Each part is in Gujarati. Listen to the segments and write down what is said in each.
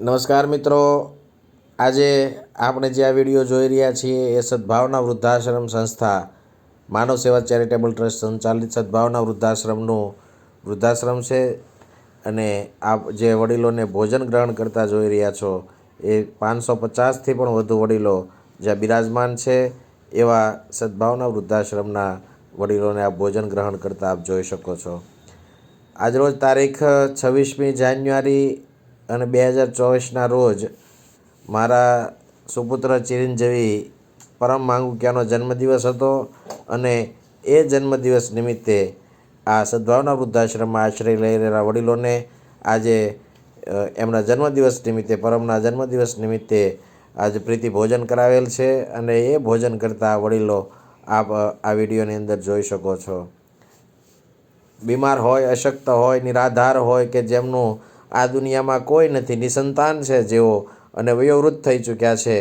નમસ્કાર મિત્રો. આજે આપણે જે આ વીડિયો જોઈ રહ્યા છીએ એ સદભાવના વૃદ્ધાશ્રમ સંસ્થા માનવ સેવા ચેરિટેબલ ટ્રસ્ટ સંચાલિત સદભાવના વૃદ્ધાશ્રમનું વૃદ્ધાશ્રમ છે. અને આપ જે વડીલોને ભોજન ગ્રહણ કરતા જોઈ રહ્યા છો એ પાંચસો પચાસથી પણ વધુ વડીલો જ્યાં બિરાજમાન છે એવા સદભાવના વૃદ્ધાશ્રમના વડીલોને આ ભોજન ગ્રહણ કરતા આપ જોઈ શકો છો. આજરોજ તારીખ છવ્વીસમી જાન્યુઆરી અને બે હજાર ચોવીસના રોજ મારા સુપુત્ર ચિરંજીવી પરમ માંગુકિયાનો જન્મદિવસ હતો અને એ જન્મદિવસ નિમિત્તે આ સદભાવના વૃદ્ધાશ્રમમાં આશ્રય લઈ રહેલા વડીલોને આજે એમના જન્મદિવસ નિમિત્તે, પરમના જન્મદિવસ નિમિત્તે આજે પ્રીતિ ભોજન કરાવેલ છે અને એ ભોજન કરતા વડીલો આપ આ વિડીયોની અંદર જોઈ શકો છો. બીમાર હોય, અશક્ત હોય, નિરાધાર હોય કે જેમનું આ દુનિયામાં કોઈ નથી. નિસંતાન છે જેઓ અને વયોવૃદ્ધ થઈ ચૂક્યા છે.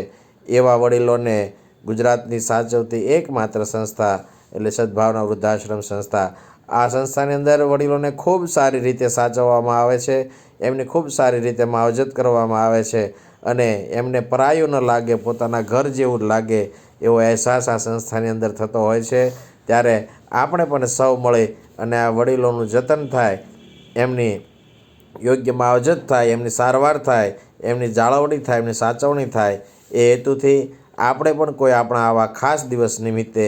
એવા વડીલોને ગુજરાતની સાચવતી એકમાત્ર સંસ્થા એટલે સદભાવના વૃદ્ધાશ્રમ સંસ્થા. આ સંસ્થાની અંદર વડીલોને ખૂબ સારી રીતે સાચવવામાં આવે છે. એમની ખૂબ સારી રીતે માવજત કરવામાં આવે છે અને એમને પરાયું ન લાગે, પોતાના ઘર જેવું લાગે એવો અહેસાસ આ સંસ્થાની અંદર થતો હોય છે. ત્યારે આપણે પણ સૌ મળી અને આ વડીલોનું જતન થાય એમની યોગ્ય માવજત થાય, એમની સારવાર થાય, એમની જાળવણી થાય, એમની સાચવણી થાય, એ હેતુથી આપણે પણ કોઈ આપણા આવા ખાસ દિવસ નિમિત્તે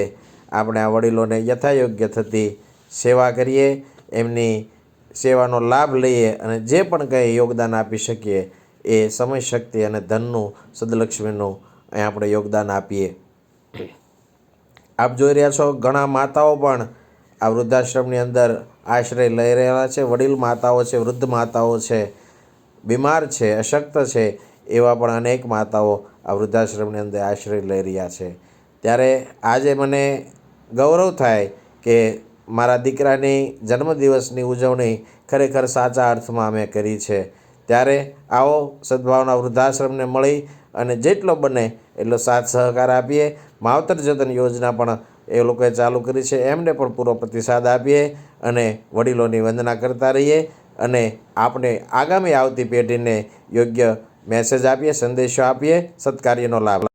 આપણે આ વડીલોને યથાયોગ્ય થતી સેવા કરીએ, એમની સેવાનો લાભ લઈએ અને જે પણ કંઈ યોગદાન આપી શકીએ, એ સમય, શક્તિ અને ધનનું સદલક્ષ્મીનું અહીં આપણે યોગદાન આપીએ. આપ જોઈ રહ્યા છો, ઘણા માતાઓ પણ આ વૃદ્ધાશ્રમની અંદર આશ્રય લઈ રહેલા છે. વડીલ માતાઓ છે, વૃદ્ધ માતાઓ છે, બીમાર છે, અશક્ત છે, એવા પણ અનેક માતાઓ આ વૃદ્ધાશ્રમની અંદર આશ્રય લઈ રહ્યા છે. ત્યારે આજે મને ગૌરવ થાય કે મારા દીકરાની જન્મદિવસની ઉજવણી ખરેખર સાચા અર્થમાં અમે કરી છે. ત્યારે આવો સદભાવના વૃદ્ધાશ્રમને મળી અને જેટલો બને એટલો સાથ સહકાર આપીએ. માવતર જતન યોજના પણ એ લોકોએ ચાલુ કરી છે. એમને પણ પૂરો પ્રતિસાદ આપીએ અને વડીલોની વંદના કરતા રહીએ અને આપણે આગામી આવતી પેઢીને યોગ્ય મેસેજ આપીએ, સંદેશો આપીએ, સત્કાર્યનો લાભ